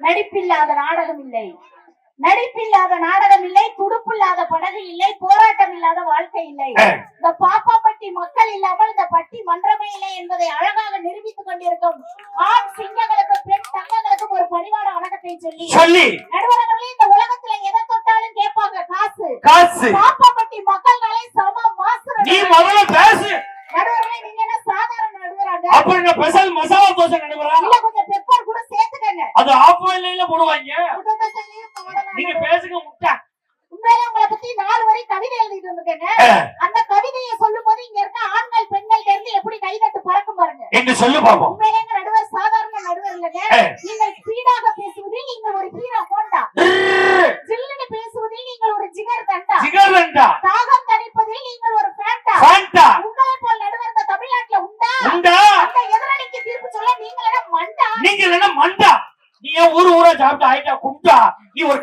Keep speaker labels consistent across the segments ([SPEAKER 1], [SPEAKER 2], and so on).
[SPEAKER 1] நடிப்பில்லாத நாடகம் இல்லை. நடிப்பில்லாத நாடகம் இல்லை துடுப்பில்லாத படகு இல்லை போராட்டம் இல்லாத வாழ்க்கை இல்லை. இந்த பாப்பாப்பட்டி மக்கள் இல்லாமல் இந்த பட்டி மன்றமே இல்லை என்பதை அழகாக நிரூபித்துக் கொண்டிருக்கும் ஆண் சிங்கங்களுக்கு பெண் தங்கங்களுக்கும் ஒரு பணிவான வணக்கத்தை சொல்லி
[SPEAKER 2] சொல்லி.
[SPEAKER 1] நடுவர்களே இந்த உலகத்துல எதை தொட்டாலும் கேட்பாங்க காசு.
[SPEAKER 2] காசு.
[SPEAKER 1] பாப்பாப்பட்டி மக்கள்னாலே சம மாசு.
[SPEAKER 2] நீ முதல்ல பேசு.
[SPEAKER 1] நடுவர்களே நீங்க என்ன சாதாரண நடுவராங்க?
[SPEAKER 2] அப்ப என்ன ஸ்பெஷல் மசாலா தோசை நடுவரா?
[SPEAKER 1] இல்ல கொஞ்சம் பெப்பர் கூட சேர்த்துக்கங்க.
[SPEAKER 2] அது ஆஃப் ஆயில போடுவாங்க. நீங்க பேசுங்க முட்டா.
[SPEAKER 1] உண்மையிலே உங்களை பத்தி நாலு வரை கவிதை எழுதிட்டு வந்திருக்கேங்க. அந்த கவிதையை சொல்லும் போது இங்க இருக்க ஆண்கள் பெண்கள் இருந்து எப்படி கைதட்டு பறக்கும் பாருங்க.
[SPEAKER 2] என்று சொல்லு பாப்போம்.
[SPEAKER 1] உண்மையிலே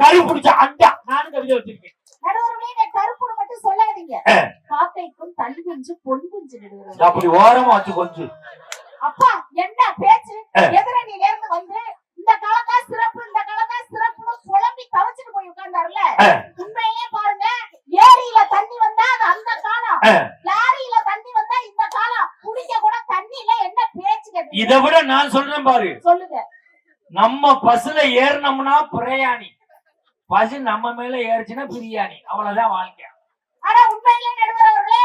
[SPEAKER 2] கறி பிடிச்ச அண்டா. நானும் கவிதை வச்சிருக்கேன்.
[SPEAKER 1] கருப்புடு மட்டும் சொல்லாதீங்க. காக்கைக்கும் தன் குஞ்சு பொன் குஞ்சு நடுவர்
[SPEAKER 2] அப்படி ஓரமா வச்சு கொஞ்சம்
[SPEAKER 1] அப்பா என்ன பேச்சு. எதிரணியில இருந்து வந்து இந்த காலத்தா சிறப்பு இந்த காலத்தா சிறப்புன்னு புலம்பி தவிச்சிட்டு போய் உட்கார்ந்தாருல. உண்மையிலே பாருங்க ஏரியில தண்ணி வந்தா அது அந்த காலம். லாரியில தண்ணி வந்தா இந்த காலம். குடிக்க கூட தண்ணி இல்ல என்ன பேச்சு?
[SPEAKER 2] இதை விட நான் சொல்றேன் பாரு.
[SPEAKER 1] சொல்லுங்க.
[SPEAKER 2] நம்ம பஸ்ல ஏறினோம்னா பிரயாணி. பஸ் நம்ம மேல ஏறிச்சுன்னா பிரியாணி. அவ்வளவுதான் வாழ்க்கை.
[SPEAKER 1] ஆனா உண்மையிலே நடுவர் அவர்களே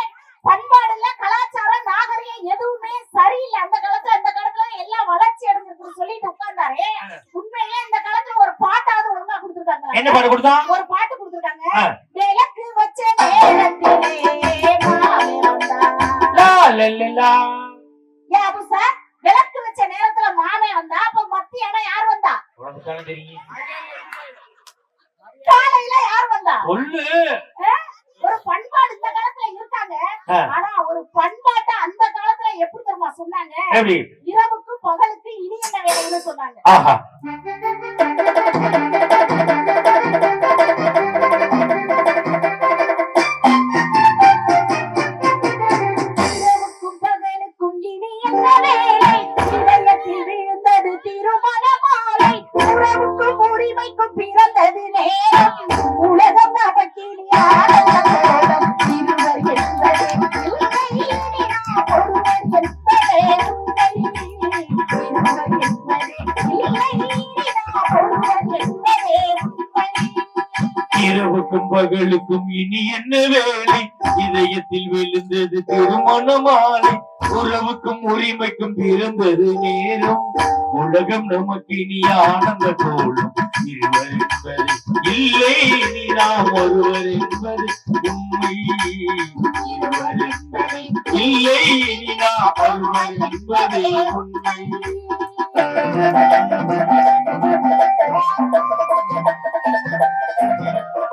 [SPEAKER 1] பண்பாடு இல்ல கலாச்சாரம் நாகரிகம் எதுவுமே சரியில்லை. அந்த காலத்துல அந்த காலத்துல எல்லாம் வளர்ச்சி அடைஞ்சிருக்குன்னு சொல்லிட்டு உட்கார்ந்தாரு. உண்மையிலே இந்த காலத்துல ஒரு பாட்டாவது ஒழுங்கா கொடுத்துருக்காங்க.
[SPEAKER 2] என்ன பாடு கொடுத்தா?
[SPEAKER 1] ஒரு பாட்டு கொடுத்துருக்காங்க. விளக்கு வச்ச நேரத்திலே அபு சார் விளக்கு வச்ச நேரத்துல மாமே வந்தா? அப்ப மத்தியானம் யார் வந்தா?
[SPEAKER 2] தெரியும்.
[SPEAKER 1] காலையில யார் வந்தா?
[SPEAKER 2] சொல்லு
[SPEAKER 1] ஒரு பண்பாடு இந்த காலத்துல இருக்காங்க. ஆனா ஒரு பண்பாட்டை அந்த காலத்துல எப்படி தெரியுமா சொன்னாங்க? இரவுக்கு பகலுக்கு இனி என்ன வேலைன்னு சொன்னாங்க. இரவுக்கும் பகலுக்கும் இனி என்ன வேலை? இதயத்தில் விழுந்தது திருமண மாலை உறவுக்கும் உரிமைக்கும் பிறந்தது நேரம். உலகம் நமக்கு இனி ஆனந்த கோலம். இருவர் இல்லை இனி நாம் ஒருவர் என்பது உண்மை. இல்லை இனி நாம் ஒருவர் என்பது உண்மை. Thank you. Thank you.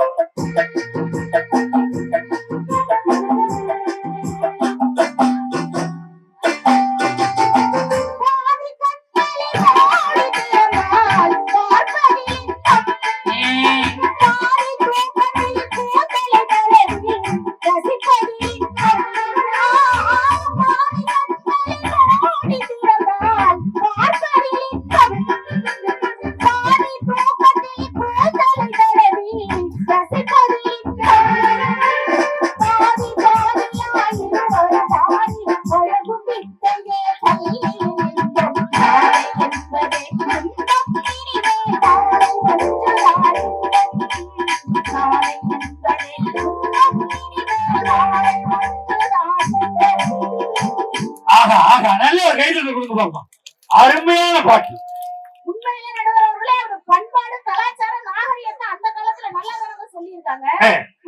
[SPEAKER 2] ஆகா நல்ல ஒரு கைதல் கொடுங்க பாப்போம் அருமையான பாட்டு.
[SPEAKER 1] உண்மையிலே நடுவர் அவர்களே ஒரு பண்பாடு கலாச்சாரம் நாகரிகத்தை அந்த காலத்துல நல்லதாக சொல்லியிருக்காங்க.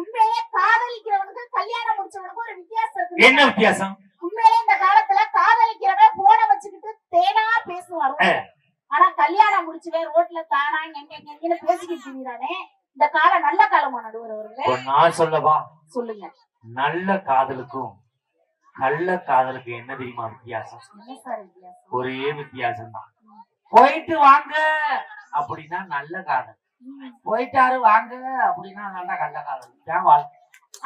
[SPEAKER 1] உண்மையிலே காதலிக்கிறவனுக்கு கல்யாணம் முடிச்சவனுக்கு ஒரு வித்தியாசம் இருக்கு.
[SPEAKER 2] என்ன வித்தியாசம்?
[SPEAKER 1] உண்மையிலே இந்த காலத்துல காதலிக்கிறவன் போன வச்சுக்கிட்டு தேனா பேசுவாரு. ஆனா கல்யாணம் முடிச்சுவே ரோட்ல தானா எங்க எங்கன்னு பேசிக்கிட்டு திரியிறானே. இந்த காலம் நல்ல காலமா நடுவர் அவர்களே
[SPEAKER 2] நான் சொல்லவா?
[SPEAKER 1] சொல்லுங்க.
[SPEAKER 2] நல்ல காதலுக்கும் கள்ள காதலுக்கு என்ன தெரியுமா வித்தியாசம்? ஒரே வித்தியாசம்? தான் போயிட்டு வாங்க அப்படின்னா நல்ல காதல். போயிட்டாரு வாங்க அப்படின்னா நல்ல கள்ள காதல். தான் வாழ்க்கை.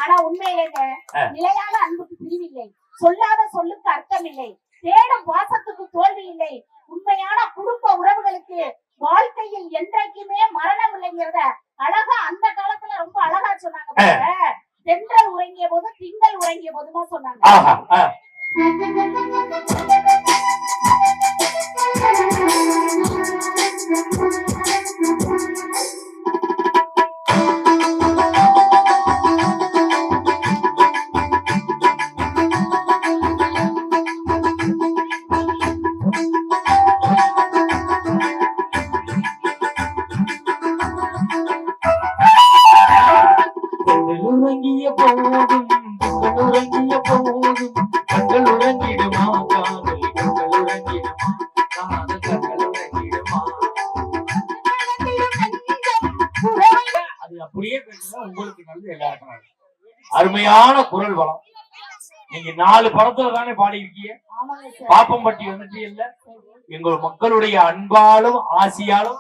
[SPEAKER 1] ஆனா உண்மையிலேங்க. நிலையான அன்புக்கு பிரிவில்லை. சொல்லாத சொல்லுக்கு அர்த்தம் இல்லை தேடும் பாசத்துக்கு தோல்வி இல்லை. உண்மையான குடும்ப மக்களுக்கு வாழ்க்கையில் என்றைக்குமே மரணம் இல்லைங்கிறத அழகா அந்த காலத்துல ரொம்ப அழகா சொன்னாங்க. தென்றல் உறங்கிய போது திங்கள் உறங்கிய போதுமா சொன்னாங்க.
[SPEAKER 3] உறங்கிய போதும் கண்கள் உறங்கிய போதும் கண்கள் உறங்கிடுமா? காதல் கண்கள் உறங்கிடுமா? காதல் கண்கள் உறங்கிடுமா? அது அப்படியே பேசுனா உங்களுக்கு நல்லது எல்லாருக்கும் நல்லது. அருமையான குரல் வளம். நீங்க நாலு படத்துல தானே பாடி இருக்கீங்க
[SPEAKER 1] ஆமாங்க
[SPEAKER 3] பாப்பம்பட்டி வந்துட்டு இல்ல? எங்கள் மக்களுடைய அன்பாலும் ஆசியாலும்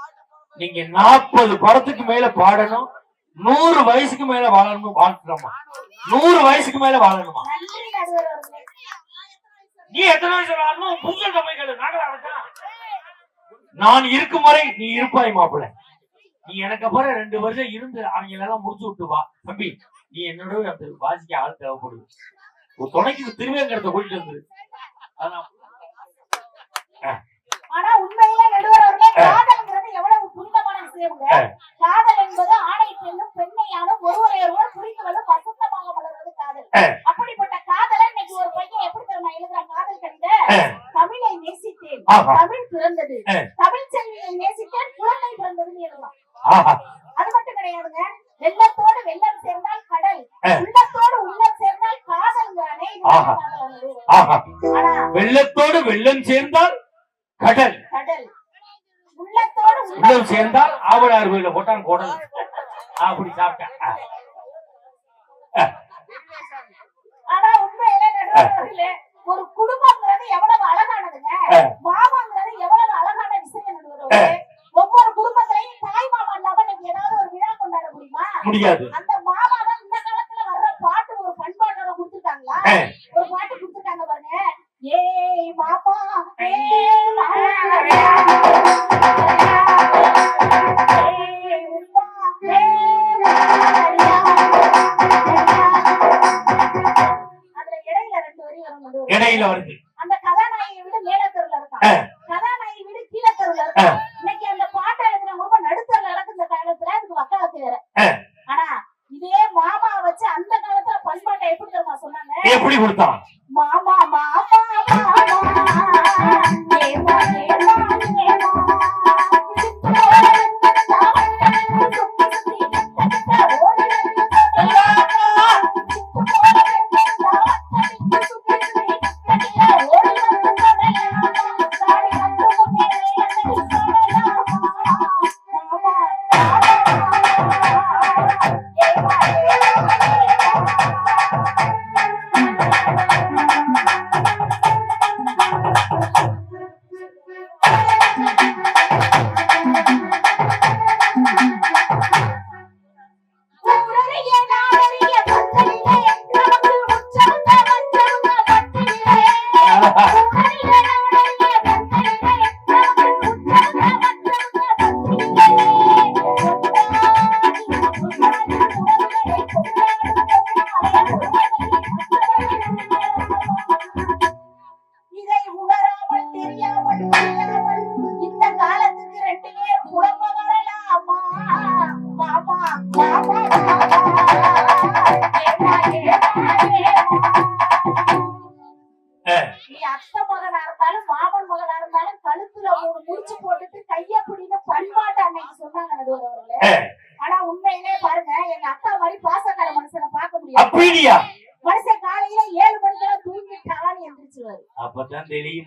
[SPEAKER 3] நீங்க நாற்பது படத்துக்கு மேல பாடணும். நூறு வயசுக்கு மேல வாழணும்? வாழ்த்துறோமா நூறு வயசுக்கு மேல வாழணுமா? நீ எத்தனை வயசு வாழணும்? நாங்களா அடைச்சா நான் இருக்கும் வரை நீ இருப்பாய் மாப்பிள்ள. நீ எனக்கு அப்புறம் ரெண்டு வருஷம் இருந்து அவங்க எல்லாம் முடிச்சு விட்டு வா. தம்பி நீ என்னோட அந்த வாசிக்க ஆள் தேவைப்படுது. ஒரு துணைக்கு திருவேங்கடத்தை கூட்டிட்டு வந்துரு. அதான்.
[SPEAKER 1] ஆனா உண்மையில நடுவர் அவர்களே காதல்ங்கிறது எவ்வளவு புனிதமான விஷயம்ங்க. காதல் என்பது ஆணை பெண்ணும் பெண்ணை ஆணும் ஒருவரை ஒருவர் புரிந்து கொள்ளும் வசந்தமாக வளர்வது காதல். அப்படிப்பட்ட காதலை இன்னைக்கு ஒரு பையன் எப்படி தெரியுமா எழுதுறான்? காதல் கடித
[SPEAKER 3] ஆ.
[SPEAKER 1] தமிழை நேசித்தேன். தமிழ் பிறந்தது. தமிழ் செல்வியை நேசித்தேன் குழந்தை பிறந்ததுன்னு எழுதலாம் அது மட்டும் கிடையாதுங்க. வெள்ளத்தோடு வெள்ளம் சேர்ந்தால் கடல். உள்ளத்தோடு உள்ளம் சேர்ந்தால். காதல்
[SPEAKER 3] வெள்ளத்தோடு வெள்ளம் சேர்ந்தால் கடல்.
[SPEAKER 1] கடல்.
[SPEAKER 3] உள்ளம் சேர்ந்தால் ஆவலார் கோயில போட்டான் குடல் அப்படி சாப்பிட்டேன்.
[SPEAKER 1] ஒரு குடும்பங்கிறது எவ்வளவு அழகானதுங்க. மாமாங்கிறது எவ்வளவு அழகான விஷயம் ஒவ்வொரு குடும்பத்திலையும் தாய் மாமா இல்லாம நீங்க ஏதாவது ஒரு விழா கொண்டாட முடியுமா?
[SPEAKER 3] முடியாது.
[SPEAKER 1] அந்த மாமாவை இந்த காலத்துல வர்ற பாட்டு ஒரு பண்பாட்டோட கொடுத்துருக்காங்களா. ஒரு பாட்டு கொடுத்துருக்காங்க பாருங்க. ஏய் மாமா ஏய் மாமா ஏய் உம்மா ஏய் மாமா அதுல இடையில ரெண்டு வரி வரும் நடுவுல.
[SPEAKER 3] இடையில வருது
[SPEAKER 1] அந்த கதாநாயகி வீடு மேலத்தெருவுல
[SPEAKER 3] ஆ.
[SPEAKER 1] இருக்கான் கதாநாயகி வீடு கீழத்தெருவுல இருக்கான் இன்னைக்கு அந்த பாட்டை எழுதின ரொம்ப நடுத்தருல நடக்குற காலத்துல அதுக்கு வக்காலத்து வேற. ஆனா இதே மாமா வச்சு அந்த காலத்துல பண்பாட்டை எப்படி தெரியுமா சொன்னாங்க
[SPEAKER 3] எப்படி கொடுத்தான் Thank you.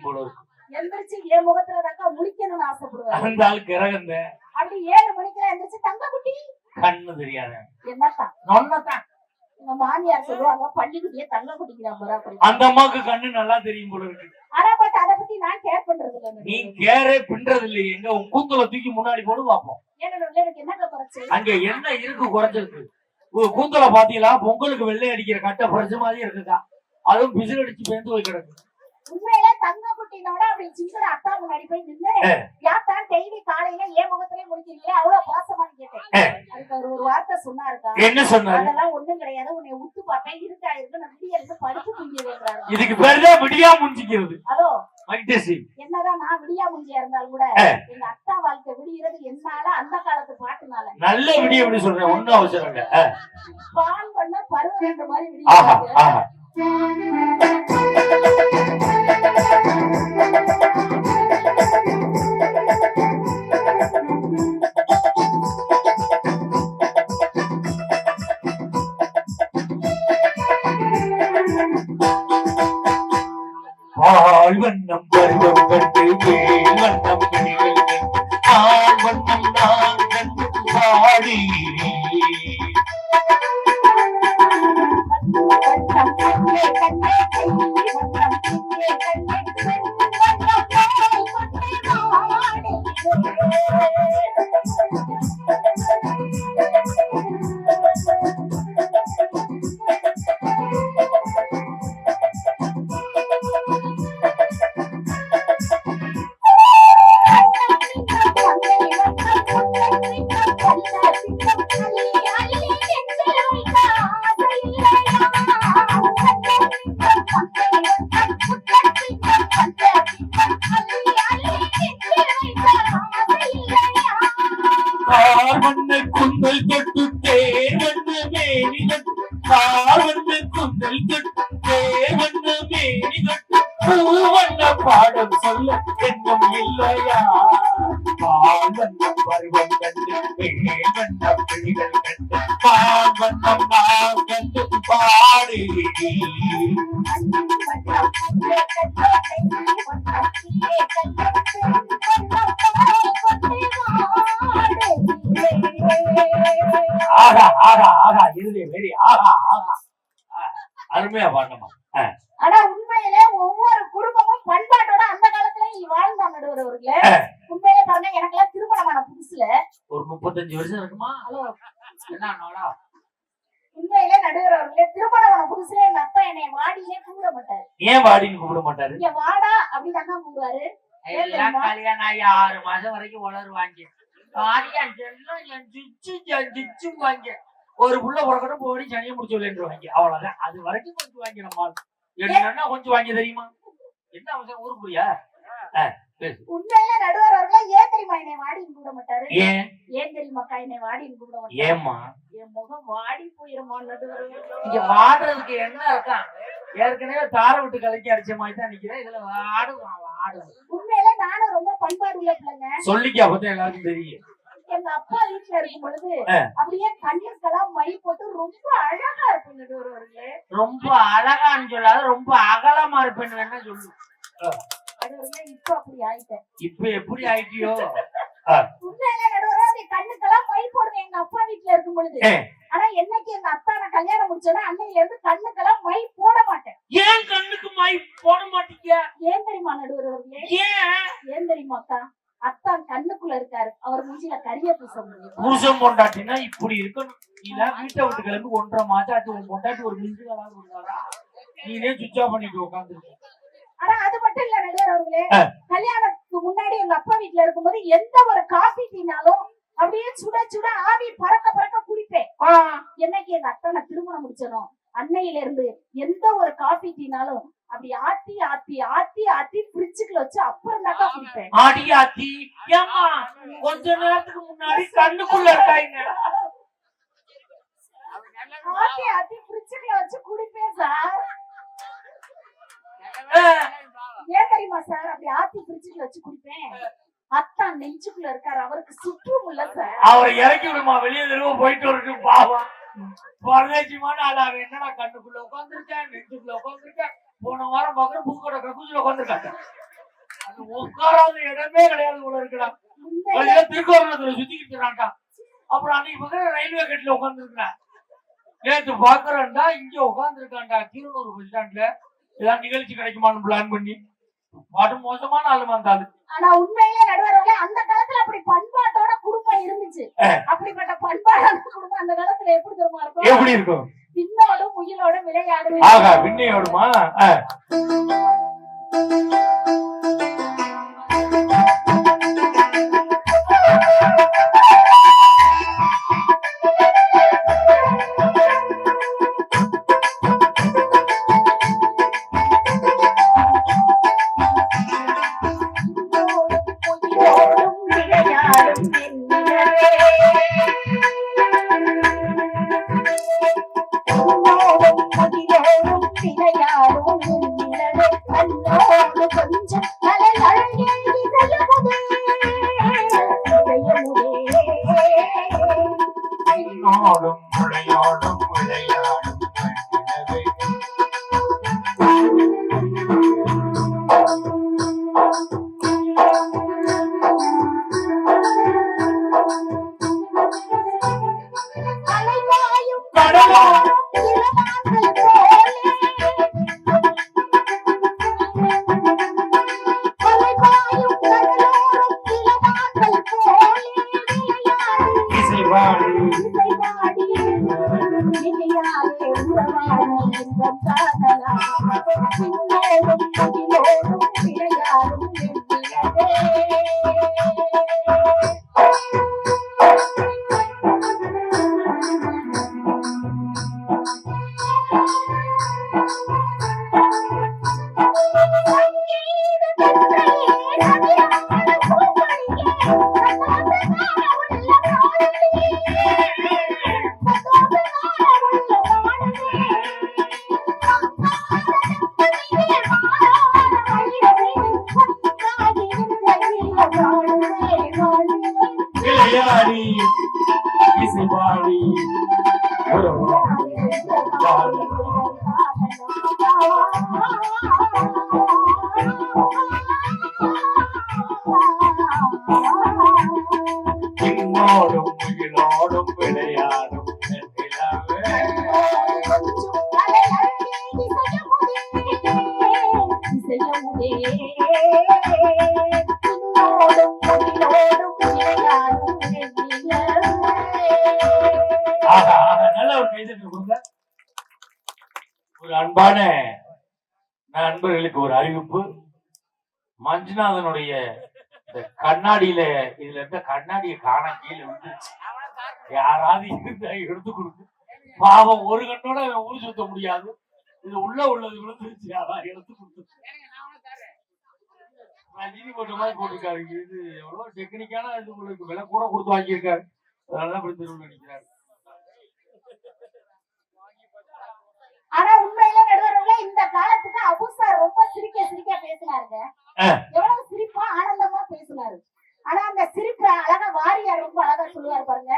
[SPEAKER 3] போல இருக்கு.
[SPEAKER 1] எந்திரிச்சு என் முகத்துல தாக்கா முழிக்கணும்னு ஆசைப்படுவாரு
[SPEAKER 3] அந்த ஆள் கிறகந்த
[SPEAKER 1] அப்படி ஏழு மணிக்கெல்லாம் எந்திரிச்சு தங்க குட்டி
[SPEAKER 3] கண்ணு தெரியாத.
[SPEAKER 1] என்னத்தான்
[SPEAKER 3] நொன்னதான்
[SPEAKER 1] எங்க மாமியார் சொல்லுவாங்க பள்ளிக்குட்டியே தங்க குட்டிக்கிறான்
[SPEAKER 3] அந்த அம்மாவுக்கு கண்ணு நல்லா தெரியும் போல இருக்கு.
[SPEAKER 1] ஆனா பட் அதை பத்தி நான் கேர் பண்றது இல்ல
[SPEAKER 3] நீ கேரே பின்றது இல்லையே எங்க உன் கூந்தல தூக்கி முன்னாடி போடு பாப்போம் அங்க என்ன இருக்கு குறைஞ்சிருக்கு? கூந்தல பாத்தீங்களா பொங்கலுக்கு வெள்ளை அடிக்கிற கட்டை பறிச்ச மாதிரி இருக்குக்கா. அதுவும் பிசில் அடிச்சு பேந்து போய் கிடக்கு.
[SPEAKER 1] உண்மையில தங்க குட்டினோட அப்படி சின்ன அத்தா முன்னாடி போய் நின்னு யாத்தான் டெய்லி காலையில வச்சிருக்கீங்களே அவ்வளவு பாசமான்னு கேட்டேன். அதுக்கு அவர் ஒரு வார்த்தை சொன்னாருக்கா?
[SPEAKER 3] என்ன சொன்னாரு?
[SPEAKER 1] அதெல்லாம் ஒண்ணும் கிடையாது உன்னை உத்து பார்ப்பேன் இருக்கா இருக்கு நான் விடிய இருந்து படுத்து
[SPEAKER 3] இதுக்கு பேருதான் விடியா முடிஞ்சுக்கிறது
[SPEAKER 1] என்னதான் நான் விடியா முஞ்சியா இருந்தாலும் கூட. எங்க அத்தா வாழ்க்கை விடியறது என்னால அந்த காலத்து பாட்டுனால.
[SPEAKER 3] நல்ல விடிய விடி சொல்றேன் ஒண்ணும் அவசரம் இல்ல.
[SPEAKER 1] பால் பண்ண பருவம் ரெண்டு மாதிரி விடிய
[SPEAKER 3] பாடணுமா
[SPEAKER 1] ஆனா உண்மையிலே ஒவ்வொரு குடும்பமும் பண்பாட்டோட அந்த காலத்துல நீ வாழ்ந்தா நடுவர்களே உண்மையிலே பாருங்க எனக்கு எல்லாம் திருமணமான புதுசுல.
[SPEAKER 3] ஒரு முப்பத்தஞ்சு வருஷம் இருக்குமா?
[SPEAKER 1] ஹலோ.
[SPEAKER 3] என்ன நாளா
[SPEAKER 1] உண்மையிலே நடுவர்களே திருமணமான புதுசுல எங்க அப்பா என்னை வாடியிலே கூப்பிட மாட்டாரு.
[SPEAKER 3] ஏன் வாடின்னு கூப்பிட மாட்டாரு?
[SPEAKER 1] இங்க வாடா அப்படின்னு அண்ணா கூப்பிடுவாரு.
[SPEAKER 3] கல்யாணம் ஆகி ஆறு மாசம் வரைக்கும் வளருவாங்க வாங்க ஒரு புள்ள பிறக்கட்டும் போடி சனியை முடிச்சு விளையாண்டுருவாங்க. அவ்வளவுதான். அது வரைக்கும் கொஞ்சம் வாங்கி நம்ம என்ன கொஞ்சம் வாங்கி தெரியுமா? என்ன அவசரம்? ஊருக்கு புரியா
[SPEAKER 1] உண்மையிலே நடுவர்களே ஏன் தெரியுமா என்னை வாடின்னு கூப்பிட மாட்டாரு?
[SPEAKER 3] ஏன்?
[SPEAKER 1] ஏன் தெரியுமாக்கா என்னை வாடின்னு கூப்பிட மாட்டாரு?
[SPEAKER 3] ஏம்மா?
[SPEAKER 1] என் முகம் வாடி போயிருமா நடுவர்களே
[SPEAKER 3] இங்க வாடுறதுக்கு என்ன இருக்கான் ஏற்கனவே தார விட்டு கலக்கி அடிச்ச மாதிரி தான் நிக்கிறேன். இதுல வாடுவான் வாடுவான்.
[SPEAKER 1] உண்மையிலே நானும் ரொம்ப பண்பாடு உள்ள பிள்ளைங்க.
[SPEAKER 3] சொல்லிக்க அப்பதான் எல்லாருக்கும் தெரியும்.
[SPEAKER 1] எங்க அப்பா வீட்டுல இருக்கும் பொழுது. அப்படியே கண்ணுக்கெல்லாம் மை போட்டு ரொம்ப அழகா இருக்கும் நடுவர்களே
[SPEAKER 3] ரொம்ப அழகான்னு சொல்லாத ரொம்ப அகலமா இருப்பேன்னு வேணா சொல்லு.
[SPEAKER 1] நடுவர்களே இப்ப அப்படி ஆயிட்டேன்.
[SPEAKER 3] இப்ப எப்படி ஆயிட்டியோ?
[SPEAKER 1] உண்மையிலே நடுவரே அப்படி கண்ணுக்கெல்லாம் மை போடுவேன் எங்க அப்பா வீட்டுல இருக்கும் பொழுது. ஆனா என்னைக்கு எங்க நான் கல்யாணம் முடிச்சோன்னா அன்னையில இருந்து கண்ணுக்கெல்லாம் மை போட மாட்டேன்.
[SPEAKER 3] ஏன் கண்ணுக்கு மை போட மாட்டீங்க?
[SPEAKER 1] ஏன் தெரியுமா நடுவர்களே
[SPEAKER 3] ஏன்?
[SPEAKER 1] ஏன் தெரியுமா அக்கா? அத்தான் கண்ணுக்குள்ள இருக்காரு. அவர் மூஞ்சில கரிய பூச முடியும்.
[SPEAKER 3] பொண்டாட்டினா இப்படி இருக்கணும். நீலாம் வீட்டை விட்டு கிளம்பி ஒன்றரை மாசம் ஆச்சு. உன் பொண்டாட்டி ஒரு மிஞ்சு கலாவது இருந்தாரா நீனே ஆஃப் பண்ணிட்டு உட்காந்துருக்க
[SPEAKER 1] ஆனா அது மட்டும் இல்ல நடுவர் அவர்களே. கல்யாணத்துக்கு முன்னாடி எங்க அப்பா வீட்டுல இருக்கும்போது எந்த ஒரு காபி டீனாலும் அப்படியே சுட சுட ஆவி பறக்க பறக்க குடிப்பேன். என்னைக்கு எங்க அத்தனை திருமணம் முடிச்சனோ அன்னையில இருந்து எந்த ஒரு காபி டீனாலும் அப்படி ஆத்தி ஆத்தி ஆத்தி ஆத்தி ஃப்ரிட்ஜுக்குள்ள வச்சு அப்புறம் தாக்கா குடிப்பேன்.
[SPEAKER 3] ஆடி ஆத்தி. ஏம்மா கொஞ்ச நேரத்துக்கு முன்னாடி கண்ணுக்குள்ள இருக்காங்க
[SPEAKER 1] ஆத்தி ஆத்தி ஃப்ரிட்ஜுக்குள்ள வச்சு குடிப்பேன் சார். ஏன் தெரியுமா சார்? அப்படி ஆத்தி ஃப்ரிட்ஜுக்குள்ள வச்சு குடிப்பேன். அத்தான் நெஞ்சுக்குள்ள இருக்காரு. அவருக்கு சுற்றும் இல்ல சார்.
[SPEAKER 3] அவரை இறக்கி விடுமா? வெளியே தெருவ போயிட்டு வரட்டும் பாவம். பரதேசியமான ஆள் அவன் என்னடா கண்ணுக்குள்ள உட்காந்துருக்கேன் நெஞ்சுக்குள்ள உட்காந்துருக்கேன் போன வாரம் பாக்குற பூக்கோட கக்கூசில உட்காந்துருக்காங்க அது உட்காராத இடமே கிடையாது கூட இருக்கலாம்
[SPEAKER 1] உண்மையிலே.
[SPEAKER 3] திருக்கோணத்துல சுத்திக்கிட்டு இருக்கான்டா அப்புறம் அன்னைக்கு பக்கம் ரயில்வே கேட்ல உட்காந்துருக்கேன் நேத்து பாக்குறேன்டா இங்க உட்காந்துருக்கான்டா கீரனூர் பஸ் ஸ்டாண்ட்ல ஏதாவது நிகழ்ச்சி கிடைக்குமான்னு பிளான் பண்ணி. பாட்டு மோசமான ஆளுமா இருந்தாலும்
[SPEAKER 1] ஆனா உண்மையிலே நடுவர்களே அந்த காலத்துல அப்படி பண்பாட்டோட குடும்பம் இருந்துச்சு. அப்படிப்பட்ட பண்பாடான குடும்பம் அந்த காலத்துல எப்படி தெரியுமா இருக்கும்?
[SPEAKER 3] எப்படி இருக்கும்?
[SPEAKER 1] விண்ணோடும் முயலோடும் விளையாடுவேன்.
[SPEAKER 3] ஆகா விண்ணையோடுமா? Thank you. Thank you. கண்ணாடியில இதுல இருந்த கண்ணாடியை காண கீழே விழுந்துருச்சு யாராவது இருந்தா எடுத்து கொடுத்து பாவம் ஒரு கண்ணோட அவன் ஊர் சுத்த முடியாது. இது உள்ள உள்ளது விழுந்துருச்சு யாராவது எடுத்து கொடுத்து. ரஜினி போட்ட மாதிரி போட்டிருக்காரு. இது எவ்வளவு டெக்னிக்கான இது உங்களுக்கு விலை கூட கொடுத்து வாங்கியிருக்காரு. அதனாலதான் இப்படி திரும்ப நினைக்கிறாரு
[SPEAKER 1] ஆனா உண்மையில நடுவர்களே இந்த காலத்துக்கு அபு சார் ரொம்ப சிரிக்க சிரிக்க பேசினாருங்க. எவ்வளவு சிரிப்பா ஆனந்தமா பேசினாரு. ஆனா அந்த சிரிப்ப அழகா வாரியார் ரொம்ப அழகா சொல்லுவார் பாருங்க.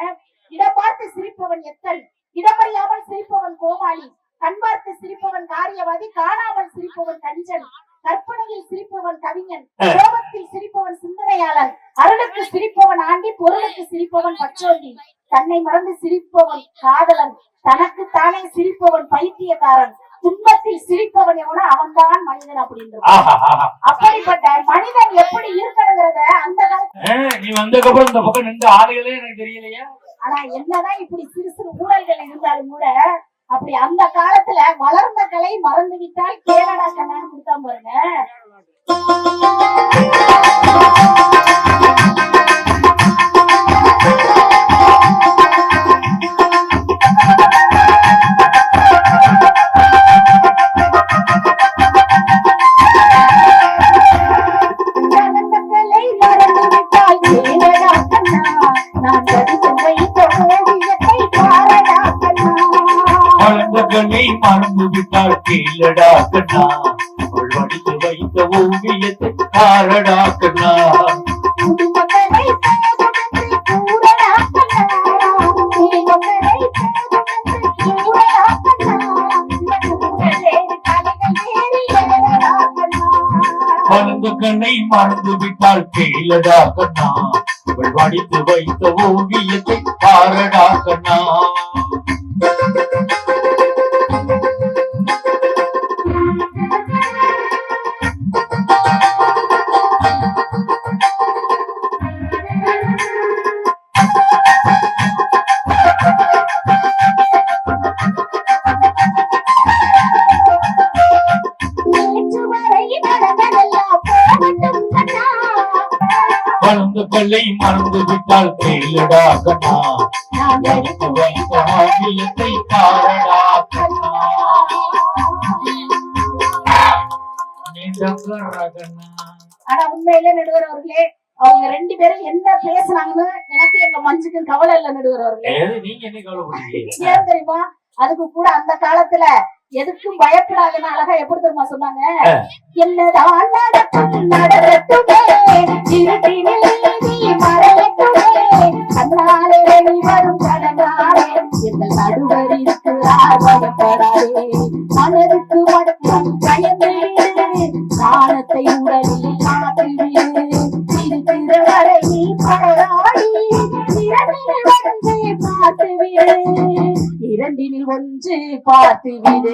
[SPEAKER 1] இடம் பார்த்து சிரிப்பவன் எத்தல்? இடமறியாமல் சிரிப்பவன் கோமாளி. கண் பார்த்து சிரிப்பவன் காரியவாதி. காணாமல் சிரிப்பவன் கஞ்சன். கற்பனையில் சிரிப்பவன் கவிஞன். கோபத்தில் சிரிப்பவன் சிந்தனையாளன் அருளுக்கு சிரிப்பவன் ஆண்டி பொருளுக்கு சிரிப்பவன் பச்சோந்தி தன்னை மறந்து சிரிப்பவன் காதலன். தனக்கு தானே சிரிப்பவன் பைத்தியக்காரன். துன்பத்தில் சிரிப்பவன் எவனோ அவன்தான் மனிதன் அப்படின்றது
[SPEAKER 3] ஆஹா ஆஹா.
[SPEAKER 1] அப்படிப்பட்ட மனிதன் எப்படி இருக்கணுங்கிறத அந்த காலத்துல
[SPEAKER 3] நீ வந்ததுக்கு அப்புறம் இந்த பக்கம் நின்று ஆளுகளே எனக்கு தெரியலையா.
[SPEAKER 1] ஆனா என்னதான் இப்படி சிறு சிறு ஊழல்கள் இருந்தாலும் கூட அப்படி அந்த காலத்துல வளர்ந்த கலை மறந்து விட்டால் கேரளா கண்ணான்னு கொடுத்தா பாருங்க. கண்ணை
[SPEAKER 3] விட்டால் கீழடா கண்ணா அவள் வடித்து வைத்த ஓவியத்தை பாரடா கண்ணா
[SPEAKER 1] குடும்பங்களை கண்ணை
[SPEAKER 3] மறந்து விட்டால் கீழடா கண்ணா அவள் வடித்து வைத்த ஓவியத்தை பாரடா கண்ணா.
[SPEAKER 1] கண்ணா நான்
[SPEAKER 3] வடித்து வைத்த
[SPEAKER 1] ஆனா உண்மையில நடுவர் அவர்களே அவங்க ரெண்டு பேரும் என்ன பேசுனாங்கன்னு எனக்கு எங்க மஞ்சுக்கு கவலை இல்ல நடுவர் அவர்களே
[SPEAKER 3] நீங்க என்ன
[SPEAKER 1] ஏன் தெரியுமா? அதுக்கு கூட அந்த காலத்துல எதுக்கும் பயப்படாதுன்னு அழகா எப்படி தெரியுமா சொன்னாங்க. என்னதான் நடக்கும் நடக்கட்டுமே. இருட்டினில் நீதி மறையட்டுமே. கண்ணாலே வெளிவரும் கடனாலே. எங்கள் நடுவர் இருக்கிறார் பயப்படாதே. மனதுக்கு மட்டும் பயந்து காலத்தை உடலில் மாற்றிவிடு இருக்கிற வரை நீ போராடி. இரண்டில் வந்து பார்த்துவிடு. இரண்டினில் ஒன்று பார்த்து விடு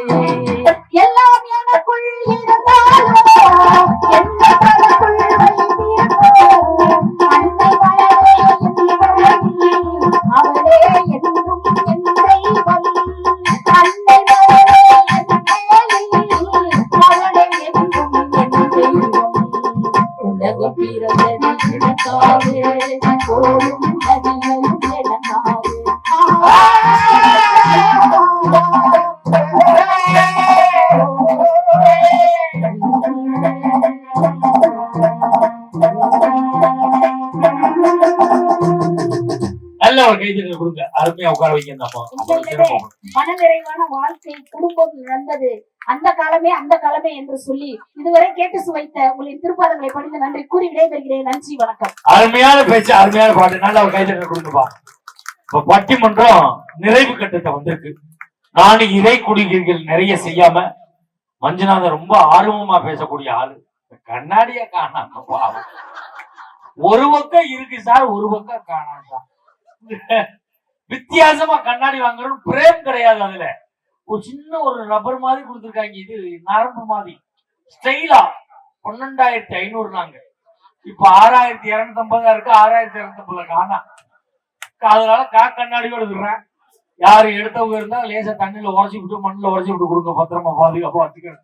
[SPEAKER 1] எல்லாம் எனக்குள் இருந்தாலும் என்ன
[SPEAKER 3] உட்கார போங்க.
[SPEAKER 1] மனநிறைவான வாழ்க்கை குடும்பம் நல்லது. அந்த காலமே அந்த காலமே என்று சொல்லி இதுவரை கேட்டு சுவைத்த உங்களின் திருப்பாதங்களை படித்து நன்றி கூறி விடைபெறுகிறேன். நன்றி வணக்கம்.
[SPEAKER 3] அருமையான பேச்சு அருமையான பாட்டு. நல்ல ஒரு கைத்தறி கொடுங்கப்பா. இப்ப பட்டிமன்றம் நிறைவு கட்டத்தை வந்திருக்கு. நானும் இறை குடிகள் நிறைய செய்யாம மஞ்சுநாதன் ரொம்ப ஆர்வமா பேசக்கூடிய ஆளு. கண்ணாடிய காணாம. ஒரு பக்கம் இருக்கு சார் ஒரு பக்கம் காணாம. சார் வித்தியாசமா கண்ணாடி வாங்குறோம் பிரேம் கிடையாது அதுல. ஒரு சின்ன ஒரு ரப்பர் மாதிரி கொடுத்துருக்காங்க இது நரம்பு மாதிரி. ஸ்டைலா பன்னெண்டாயிரத்தி ஐநூறு நாங்க இப்ப ஆறாயிரத்தி இருநூத்தி ஐம்பதா இருக்கு ஆறாயிரத்தி இருநூத்தி ஐம்பதுல காணா அதனால கா கண்ணாடியோட விடுறேன். யாரு எடுத்தவங்க இருந்தா லேசா தண்ணியில உரைச்சி விட்டு மண்ணில் உரைச்சி விட்டு கொடுங்க பத்திரமா பாதுகாப்பா வச்சுக்கிறேன்.